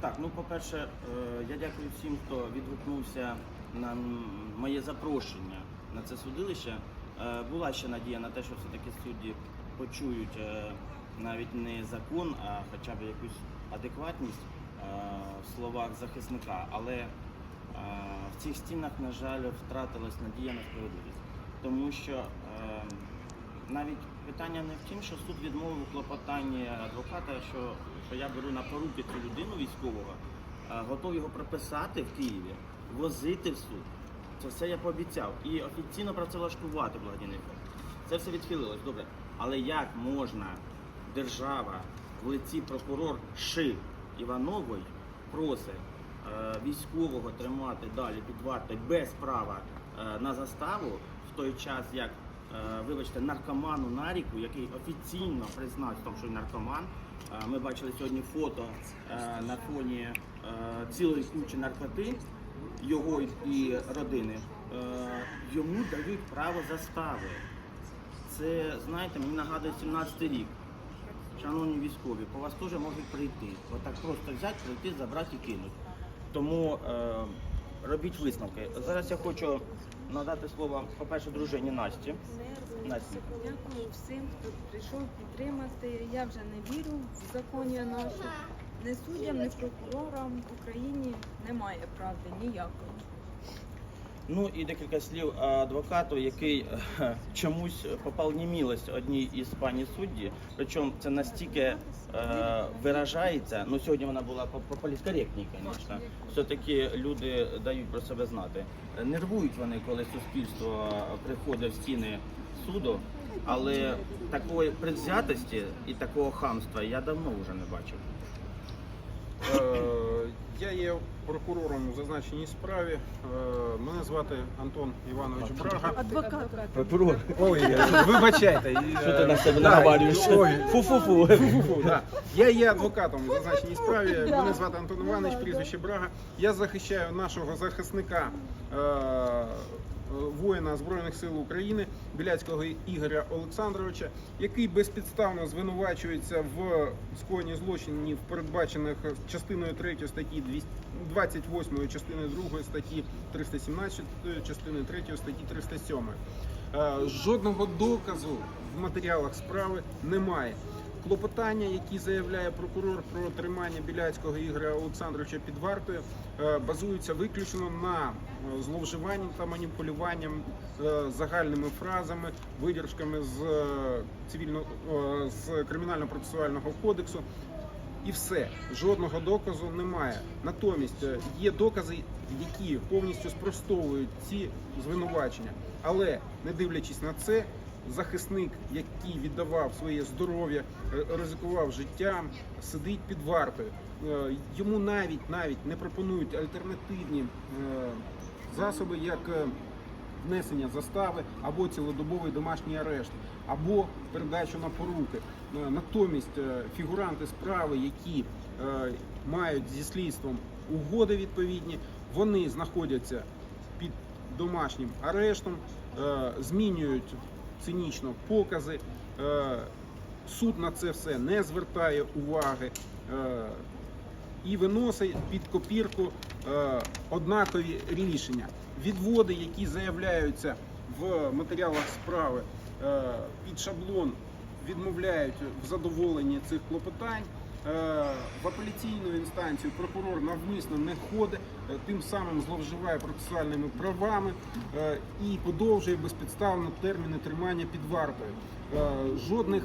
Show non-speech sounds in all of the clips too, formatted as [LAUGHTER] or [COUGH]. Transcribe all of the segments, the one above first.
Так, ну по-перше, е, я дякую всім, хто відгукнувся на моє запрошення на це судилище. Е, Була ще надія на те, що все-таки судді почують е, навіть не закон, а хоча б якусь адекватність в словах захисника. Але в цих стінах, на жаль, втратилась надія на справедливість. Тому що навіть питання не в тім, що суд відмовив у клопотанні адвоката, що, що я беру на поруки цю людину військового, а готов його прописати в Києві, возити в суд. Це все я пообіцяв. І офіційно працевлаштувати благодійний фонд. Це все відхилилось, добре. Але як можна держава в лиці прокурор Ши Іванової просить е, військового тримати далі під вартою без права е, на заставу в той час, як вибачте, наркоману Наріку, який офіційно признався тому, що він наркоман. Е, Ми бачили сьогодні фото е, на фоні е, цілої кучі наркоти його і родини. Е, Йому дають право застави. Це, знаєте, мені нагадує 17-й рік. Шановні військові, по вас теж можуть прийти. Отак просто взяти, прийти, забрати і кинути. Тому е, робіть висновки. Зараз я хочу надати слово, по-перше, дружині Насті. Настя. Дякую всім, хто прийшов підтримати. Я вже не вірю в законі наші. Не суддям, не прокурорам в Україні немає правди ніякої. Ну і декілька слів адвокату, який е, [LAUGHS] чомусь попав німілость одній із пані судді. Причому це настільки е, виражається. Ну сьогодні вона була по- по політкоректній, звісно. Все-таки люди дають про себе знати. Нервують вони, коли суспільство приходить в стіни суду, але такої предвзятості і такого хамства я давно вже не бачив. Е, Я є прокурором у зазначеній справі. Е, Мене звати Антон Іванович Брага. Адвокат. Прокурор, Ой, вибачайте. що ти на себе да, Фу-фу-фу. Я є адвокатом у зазначеній справі. Мене звати Антон Іванович, прізвище Брага. Я захищаю нашого захисника. е, Воїна Збройних сил України Біляцького Ігоря Олександровича, який безпідставно звинувачується в скоєнні злочинів, передбачених частиною 3 статті 200 28 частиною 2 статті 317 частиною 3 статті 307. Е, Жодного доказу в матеріалах справи немає. Клопотання, які заявляє прокурор про тримання Біляцького Ігоря Олександровича під вартою, е, базуються виключно на е, зловживанні та маніпулюванням е, загальними фразами, видержками з е, цивільно е, з кримінально-процесуального кодексу. І все, жодного доказу немає. Натомість е, є докази, які повністю спростовують ці звинувачення. Але не дивлячись на це, захисник, який віддавав своє здоров'я, е, ризикував життям, сидить під вартою. Е, Йому навіть навіть не пропонують альтернативні засоби, як внесення застави або цілодобовий домашній арешт, або передачу на поруки. Е, Натомість е, фігуранти справи, які е, мають зі слідством угоди відповідні, вони знаходяться під домашнім арештом, змінюють цинічно покази. Суд на це все не звертає уваги. І виносить під копірку е, однакові рішення. Відводи, які заявляються в матеріалах справи е, під шаблон, відмовляють в задоволенні цих клопотань. Е, в апеляційну інстанцію прокурор навмисно не ходить, тим самим зловживає процесуальними правами і подовжує безпідставно терміни тримання під вартою. Жодних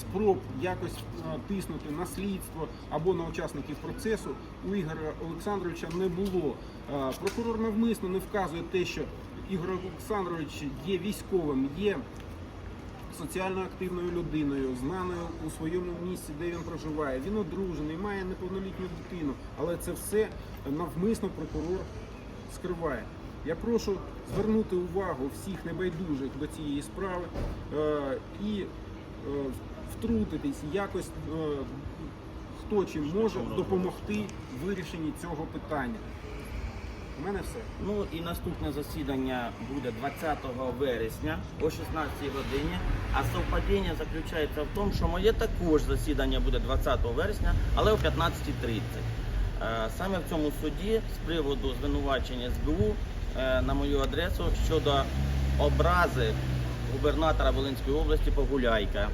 спроб якось е, тиснути на слідство або на учасників процесу у Ігоря Олександровича не було. Е, Прокурор навмисно не вказує те, що Ігор Олександрович є військовим, є соціально активною людиною, знаною у своєму місці, де він проживає. Він одружений, має неповнолітню дитину, але це все навмисно прокурор скриває. Я прошу звернути увагу всіх небайдужих до цієї справи е, і втрутитись якось, е, хто чим може допомогти в вирішенні цього питання. У мене все. Ну і наступне засідання буде 20 вересня о 16 годині. А совпадіння заключається в тому, що моє також засідання буде 20 вересня, але о 15.30. Е, Саме в цьому суді з приводу звинувачення СБУ е, на мою адресу щодо образи губернатора Волинської області Погуляйка,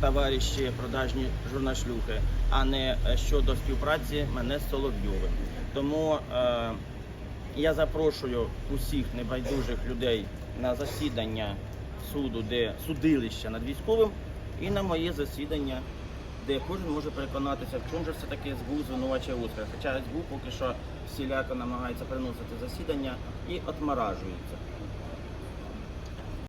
товариші продажні журнашлюхи, а не е, щодо співпраці мене з Соловйовим. Тому е, я запрошую усіх небайдужих людей на засідання суду, де судилище над військовим, і на моє засідання, де кожен може переконатися, в чому же все таки СБУ звинувачує Оскара. Хоча СБУ поки що всіляко намагається переносити засідання і отморажується.